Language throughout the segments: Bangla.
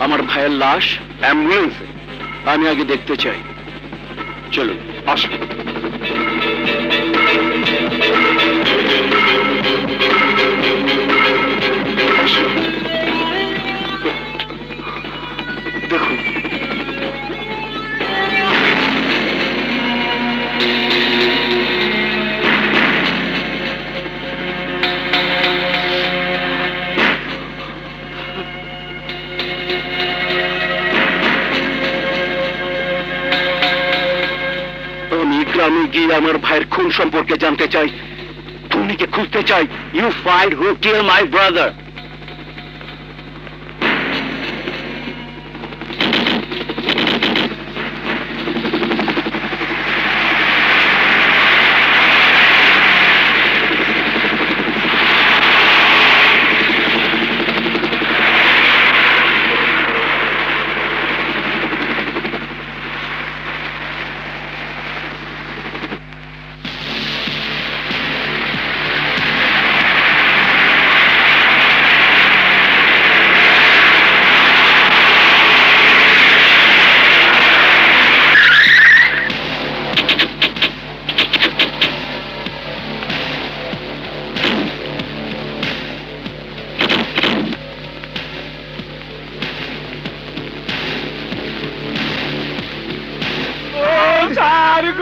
আমার ভাইয়ের লাশ অ্যাম্বুলেন্সে। আমি আগে দেখতে চাই। চলুন আসুন। আমি গিয়ে আমার ভাইয়ের খুন সম্পর্কে জানতে চাই। খুনিকে খুঁজতে চাই? You ফাইড who kill my brother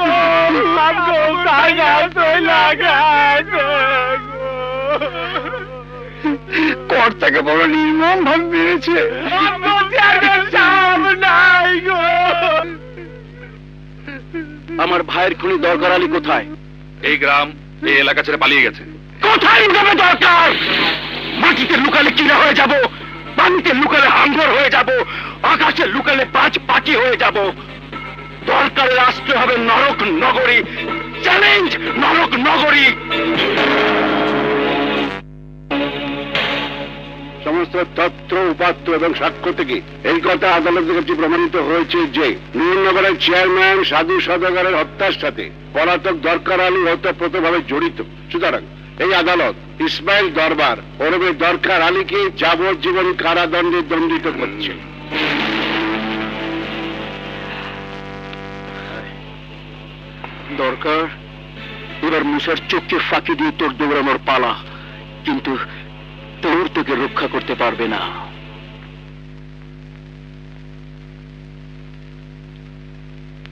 গো আমগো টাকা চইলা গেছে কর্তাকে বড় নির্মম ভাবে মেরেছে। আমগো চেয়ারম্যান সাহেব নাই গো আমার ভাইয়ের খুনি দরকার আলী কোথায়? এই গ্রাম এই এলাকা ছেড়ে পালিয়ে গেছে। কোথায় লুকাবে দরকার? মাটিতে লুকালে কিনা হয়ে যাব? পানিতে লুকালে হাঙ্গর হয়ে যাব? আকাশে লুকালে পাঁচ পাখি হয়ে যাব? দরকারের রাষ্ট্র হবে নরক নগরী। চ্যালেঞ্জ নরক নগরী। সমস্ত তথ্য, উপাত্ত এবং সাক্ষ্য থেকে এই কথা আদালতের কাছে প্রমাণিত হয়েছে যে চেয়ারম্যান সাধু সদাগরের হত্যার সাথে পলাতক দরকার আলী ওতপ্রোতভাবে জড়িত। সুতরাং এই আদালত ইসমাইল দরবার ওরবে দরকার আলীকে যাবজ্জীবন কারাদণ্ডে দণ্ডিত করছে। দরকার? এবার মুসার চোখকে ফাঁকি দিয়ে তোর দৌড়ানোর পালা। কিন্তু তোর তোকে রক্ষা করতে পারবে না।